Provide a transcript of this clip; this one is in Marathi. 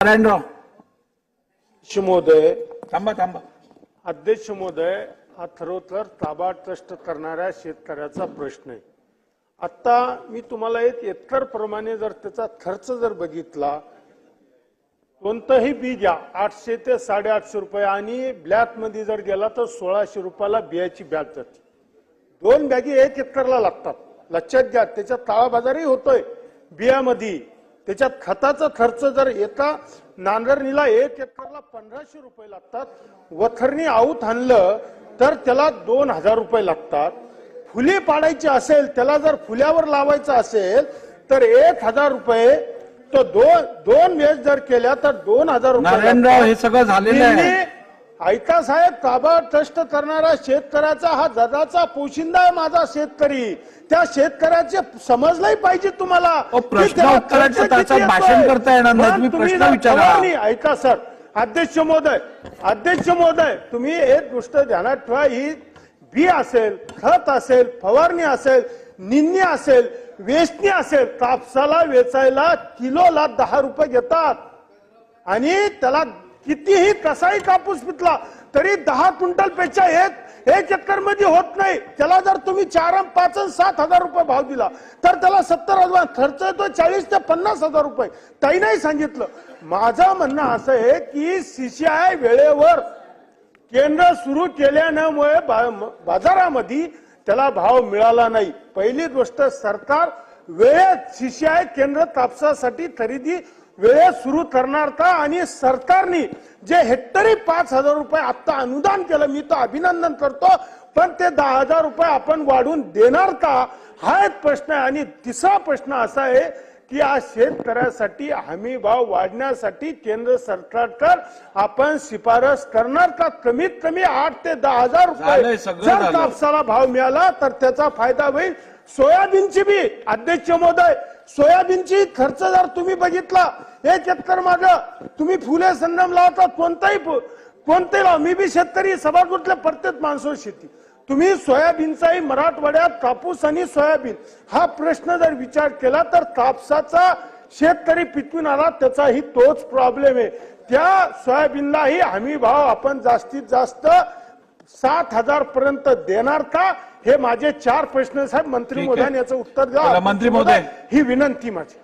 नारायणराव महोदय थांबा थांबा अध्यक्ष महोदय हा खरोखर ताबा ट्रस्ट करणाऱ्या शेतकऱ्याचा प्रश्न आहे. आता मी तुम्हाला एक एकर प्रमाणे जर त्याचा खर्च जर बघितला कोणतंही बी घ्या आठशे ते साडेआठशे रुपये आणि ब्लॅकमध्ये जर गेला तर सोळाशे रुपयाला बियाची बॅग जाते. दोन बॅगी एक एकरला लागतात. लक्षात घ्या त्याच्यात काळाबाजारही होतोय. बियामध्ये त्याच्यात खताचा खर्च जर एका नांगरणीला एक एकरला पंधराशे रुपये लागतात वथरणी आऊत आणलं तर त्याला दोन हजार रुपये लागतात फुली पाडायची असेल त्याला जर फुल्यावर लावायचं असेल तर एक हजार रुपये तो दोन दोन वेळेस जर केल्या तर दोन हजार रुपये नारायणराव. हे सगळं झालेलं आहे ऐका साहेब ताबा ट्रस्ट करणारा शेतकऱ्याचा हा जगाचा पोशिंदा आहे माझा शेतकरी त्या शेतकऱ्याचे समजलंही पाहिजे तुम्हाला भाषण. करता येणार नाही. ऐका सर अध्यक्ष महोदय अध्यक्ष महोदय तुम्ही एक गोष्ट ध्यानात ठेवा ही बी असेल खत असेल फवारणी असेल निंदणी असेल वेचणी असेल कापसाला वेचायला किलोला दहा रुपये घेतात आणि त्याला कितीही कसाही कापूस पिकला तरी दहा क्विंटलपेक्षा एक एक एकरमध्ये होत नाही. त्याला जर तुम्ही चार पाच सात हजार रुपये भाव दिला तर त्याला सत्तर हजार खर्च येतो चाळीस ते पन्नास हजार रुपये. ताई नाही सांगितलं. माझं म्हणणं असं आहे की सीसीआय वेळेवर केंद्र सुरू केल्यामुळे बाजारामध्ये त्याला भाव मिळाला नाही. पहिली गोष्ट सरकार वेळेत सीसीआय केंद्र कापसासाठी खरेदी वेळेत सुरू करणार का आणि सरकारने जे हेक्टरी पाच हजार रुपये आता अनुदान केलं मी तर अभिनंदन करतो. पण ते दहा हजार रुपये आपण वाढवून देणार का? हा एक प्रश्न आहे. आणि तिसरा प्रश्न असा आहे की आज शेतकऱ्यासाठी हमी भाव वाढण्यासाठी केंद्र सरकारकर आपण शिफारस करणार का? कमीत कमी आठ ते दहा हजार रुपये जर. कापसाला भाव मिळाला तर त्याचा फायदा होईल. सोयाबीनची बी. अध्यक्ष महोदय सोयाबीनची खर्च जर तुम्ही बघितला. हे एकर माग. तुम्ही फुले संगम लावता कोणताही कोणताही कोणते लाव. मी बी शेतकरी सभागृहातल्या प्रत्येक माणसं शेती. तुम्ही सोयाबीनचाही मराठवाड्यात कापूस आणि सोयाबीन हा प्रश्न जर विचार केला तर कापसाचा शेतकरी पिकवून आला त्याचाही तोच प्रॉब्लेम आहे. त्या सोयाबीनलाही हमी भाव आपण जास्तीत जास्त सात हजार पर्यंत देणार का हे माझे चार प्रश्न साहेब मंत्री. महोदयाने याचं उत्तर द्या मंत्री महोदय. ही विनंती माझी